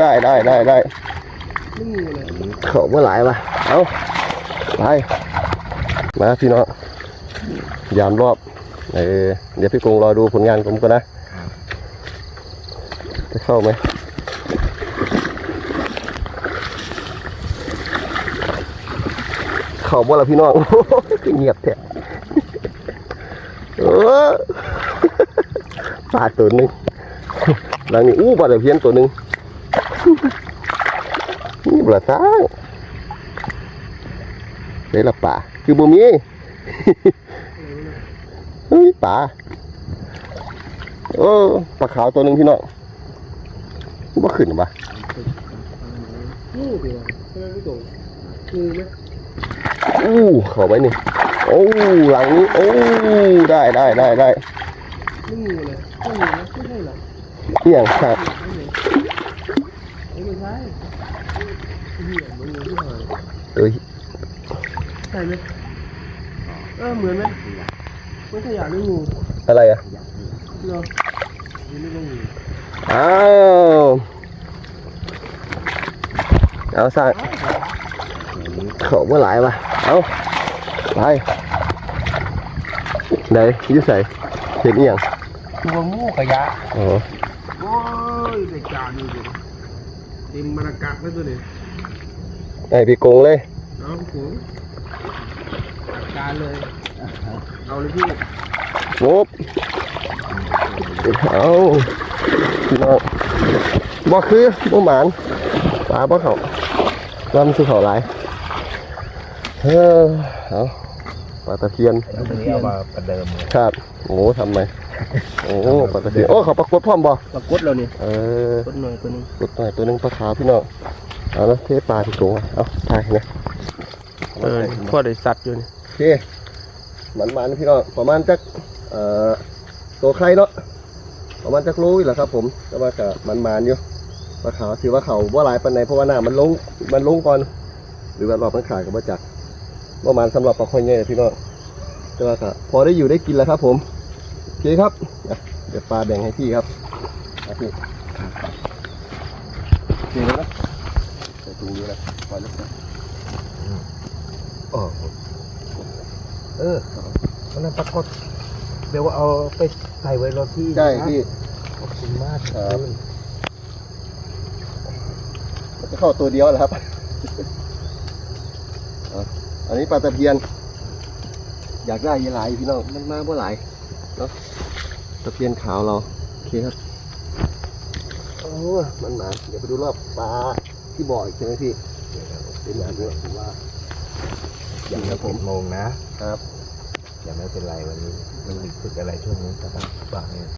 ได้ได้ได้ได้ไม่งูเขาเมื่อไหร่ปะเอาไปมาพี่น้องยามรอบเออเดี๋ยวพี่กงรอดูผลงานผมก่อนนะ จะเข้าไหมเขาบ่ละพี่น้องเงียบแท้ปลาตัวหนึงหลังนี้อู้ปลาตะเพียนตัวหนึง นี่ปลาช้างเดี๋ยวละป่าคือบ่มีเฮ้ยป่าเออปลาขาวตัวหนึ่งพี่น้องบ่ขึ้นหรอปะงูเดียวใช่ไหมพี่ตงงูไหมอู้เข้าไปนี่โอ้หลังนี้โอ้ได้ได้ได้ได้ไม่งูเลยไม่มีนะไม่ได้หรอเนี่ยงครับ ไม่ใช่ไม่ใช่เหี้ยเหมือนงูที่หายเอ้ยใช่ไหมเออเหมือนไหมไม่ใช่อย่างนี้งูอะไรอะเนาะนี่ไม่ใช่งูอ้าวเอาสั่งเขาเมื่อไหร่ปะเอาไปไหนอยุ่ใส่เห็นเอี่ยงตัวงูขยะอ๋อโอ้ยเด็กจานนี่ดิ เต็มบรรยากาศเลยตัวนี้ไอพี่โกงเลยเอาหัวจานเลย เอาเลยพี่งบเอาพี่น้องบ่คือบ่หมานปลาบ่เขาลำคือเขาหลายเออเอา ปลาตะเพียนตัวนี้เอามาประเดิมเลยครับโอ้ทำไมโอ้ปลาตะเพียนโอ้เขาปลากดพร้อมบ่ปรากฏเราเนี่ยเออกดหน่อยตัวนี้กดหน่อยตัวหนึงปลาขาวพี่น้องเอาแล้วเทปลาพี่โกงอะเอาถ่ายนะเออพ่อได้สัตว์อยู่นี่โอเคหมันมันๆพี่น้องประมาณจักเอ่อตัวไข่เนาะประมาณจักรู้แหละครับ ผมแต่ว่าก็มันมันๆอยู่ปลาขาวถือว่าเขาว่าหลายปันในเพราะว่าหน้ามันลงมันลงก่อน หรือว่ารอบมันขายกับว่าจัก ประมาณสำหรับปลาคอยเงี้ยพี่น้องแต่ว่าก็พอได้อยู่ได้กินแล้วครับ ผมโอเคครับอะเดี๋ยวปลาแบ่งให้พี่ครับอะพี่โอเคแล้วนะใส่ถุงนี้นะปล่อยลูกนะอ๋อเออวันนั้นปรากฏเดี๋ยวเอาไปใส่ไว้รถที่ใช่นะพี่ขอบคุณมากครับมันจะเข้าตัวเดียวแหละครับเอาอันนี้ปลาตะเพียน อยากได้ยี่หลายพี่น้องมันมากเมื่อไหร่เนาะตะเพียนขาวเราโอเคครับโอ้มันหมาเดี๋ยวไปดูรอบปลาที่บ่ออีกใช่ไหมพี่เป็นอย่างนี้ถือว่าอย่างละผมโมงนะครับอย่าไม่เป็นไรวันนี้มันมีฝึกอะไรช่วงนี้แต่ต้องฝากเนี่ย